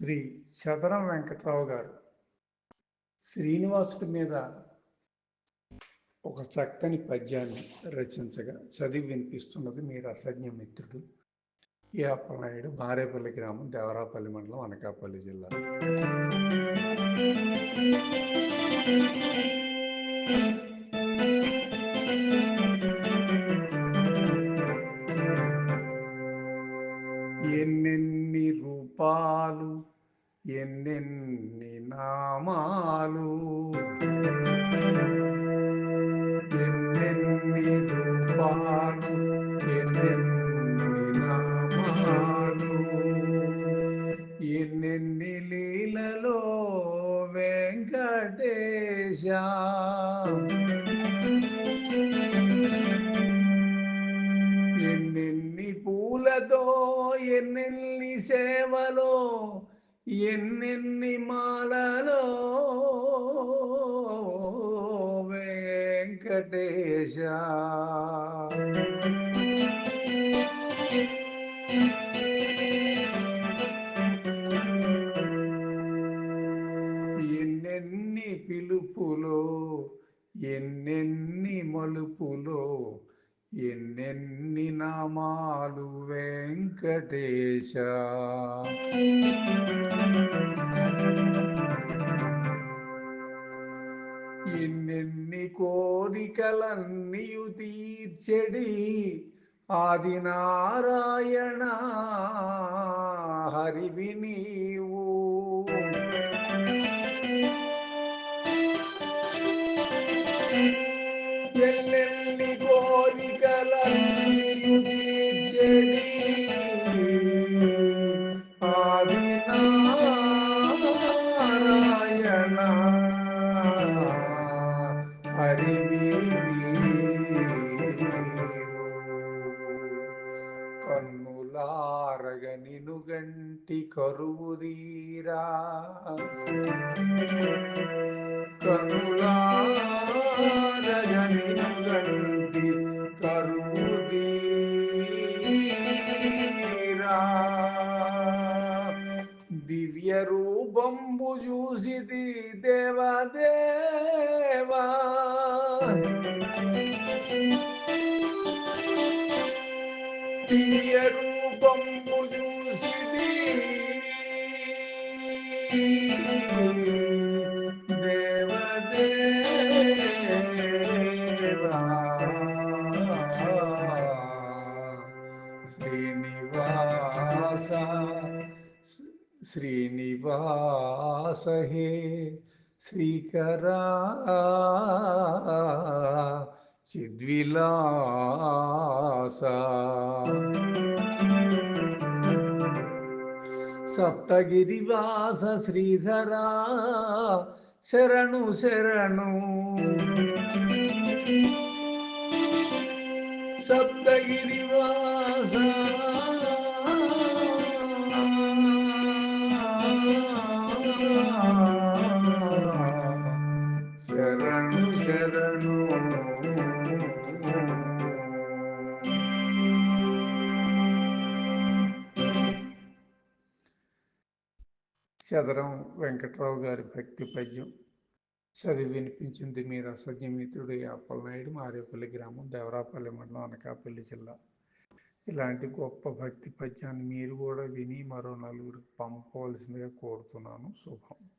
శ్రీ చదరం వెంకట్రావు గారు శ్రీనివాసుడి మీద ఒక చక్కని పద్యాన్ని రచించగా చదివి వినిపిస్తున్నది మీ రసజ్ఞ మిత్రుడు ఈ అప్పలనాయుడు భారేపల్లి గ్రామం దేవరాపల్లి మండలం అనకాపల్లి జిల్లా. ఎన్నెన్ని నామాలు ఎన్నెన్ని నామాలు? ఎన్నెన్ని రూపాలు ఎన్నెన్ని నామాలు? ఎన్నెన్ని లీలలో వెంకటేశ? ఎన్నెన్ని పూలతో ఎన్నెన్ని సేవలో ఎన్నెన్ని మాలలో. వెంకటేశ. ఎన్నెన్ని పిలుపులో ఎన్నెన్ని మలుపులో ఎన్నెన్ని నామాలు వెంకటేశ? ఎన్నెన్ని కోరికలన్నీయు తీర్చడి ఆది నారాయణ హరివి నీవు. హరివి కన్నులారగ నిను గంటి కరువుదీరా కన్నులారగ నిను గంటి కరువుదీరా దివ్య రూపంబు చూసిది దేవదేవా దివ్య రూపంబు చూసిది దేవదేవా శ్రీనివాస శ్రీనివాస హే శ్రీకరా చిద్విలాస సప్తగిరివాస శ్రీధరా శరణు శరణు. సప్తగిరివాస శరణు చదరం వెంకట్రావు గారి భక్తి పద్యం చదివి వినిపించింది మీ రసజమితుడు అప్పలనాయుడు మారేపల్లి గ్రామం దేవరాపల్లి మండలం అనకాపల్లి జిల్లా. ఇలాంటి గొప్ప భక్తి పద్యాన్ని మీరు కూడా విని మరో నలుగురికి పంపవలసిందిగా కోరుతున్నాను. శుభం.